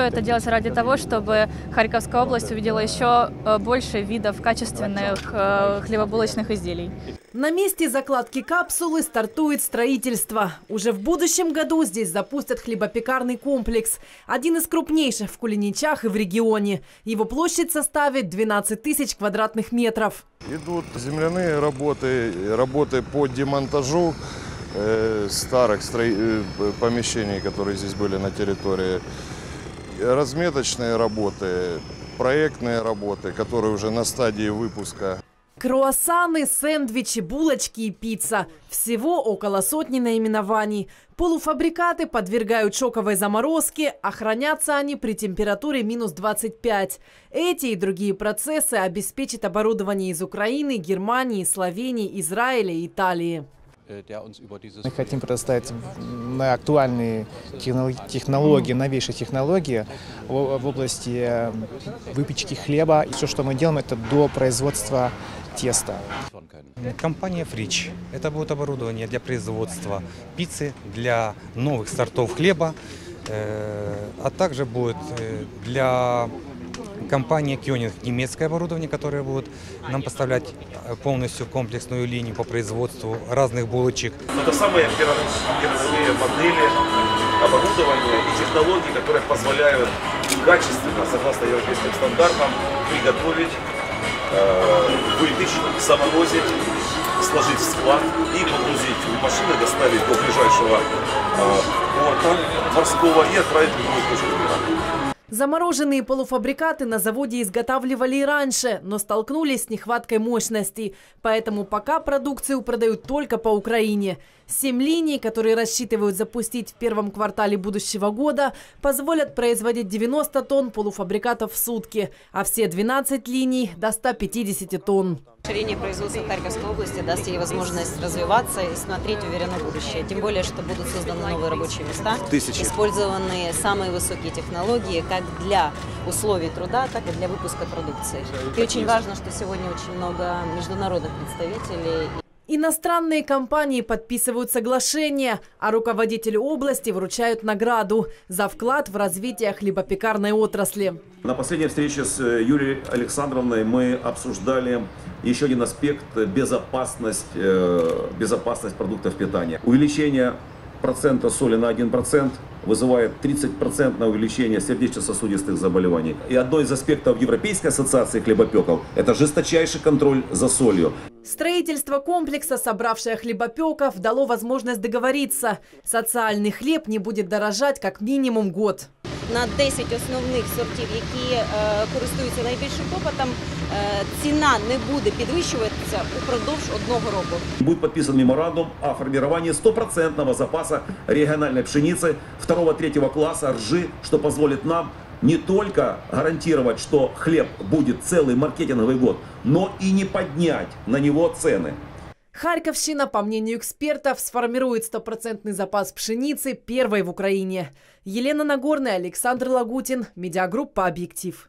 это делать ради того, чтобы Харьковская область увидела еще э, больше видов качественных э, хлебобулочных изделий. На месте закладки капсулы стартует строительство. Уже в будущем году здесь запустят хлебопекарный комплекс. Один из крупнейших в Кулиничах и в регионе. Его площадь составит 12 тысяч квадратных метров. Идут земляные работы, работы по демонтажу э, старых строи- э, помещений, которые здесь были на территории, разметочные работы, проектные работы, которые уже на стадии выпуска. Круассаны, сэндвичи, булочки и пицца. Всего около сотни наименований. Полуфабрикаты подвергают шоковой заморозке, а они при температуре минус 25. Эти и другие процессы обеспечит оборудование из Украины, Германии, Словении, Израиля и Италии. Мы хотим предоставить на актуальные технолог- технологии, новейшие технологии в области э, выпечки хлеба. И все, что мы делаем, это до производства теста. Компания Фрич. Это будет оборудование для производства пиццы, для новых сортов хлеба, э, а также будет э, для компании Кёнинг немецкое оборудование, которое будет нам поставлять э, полностью комплексную линию по производству разных булочек. Это самые передовые модели оборудования и технологий, которые позволяют качественно, согласно европейским стандартам, приготовить, э, выпечь, заморозить, сложить в склад и погрузить в машины, доставить до ближайшего э, порта морского и отправить в любую точку мира. Замороженные полуфабрикаты на заводе изготавливали и раньше, но столкнулись с нехваткой мощности. Поэтому пока продукцию продают только по Украине. Семь линий, которые рассчитывают запустить в первом квартале будущего года, позволят производить 90 тонн полуфабрикатов в сутки, а все 12 линий – до 150 тонн. Расширение производства Харьковской области даст ей возможность развиваться и смотреть уверенно будущее. Тем более, что будут созданы новые рабочие места, использованы самые высокие технологии как для условий труда, так и для выпуска продукции. И очень важно, что сегодня очень много международных представителей Иностранные компании подписывают соглашения, а руководителю области вручают награду за вклад в развитие хлебопекарной отрасли. На последней встрече с э, Юлией Александровной мы обсуждали еще один аспект – безопасность, э, безопасность продуктов питания. Увеличение процента соли на 1% вызывает 30% увеличение сердечно-сосудистых заболеваний. И одно из аспектов Европейской ассоциации хлебопеков – это жесточайший контроль за солью. Строительство комплекса, собравшее хлебопеков, дало возможность договориться. Социальный хлеб не будет дорожать как минимум год. на 10 основних сортів, які е, користуються найбільшим попитом, е, ціна не буде підвищуватися упродовж одного року. Будет подписан меморандум о формировании стопроцентного запаса региональной пшеницы второго-третьего класса ржи, что позволит нам не только гарантировать, что хлеб будет целый маркетинговый год, но и не поднять на него цены. Харьковщина, по мнению экспертов, сформирует стопроцентный запас пшеницы первой в Украине. Елена Нагорная, Александр Лагутин, Медиагруппа «Объектив».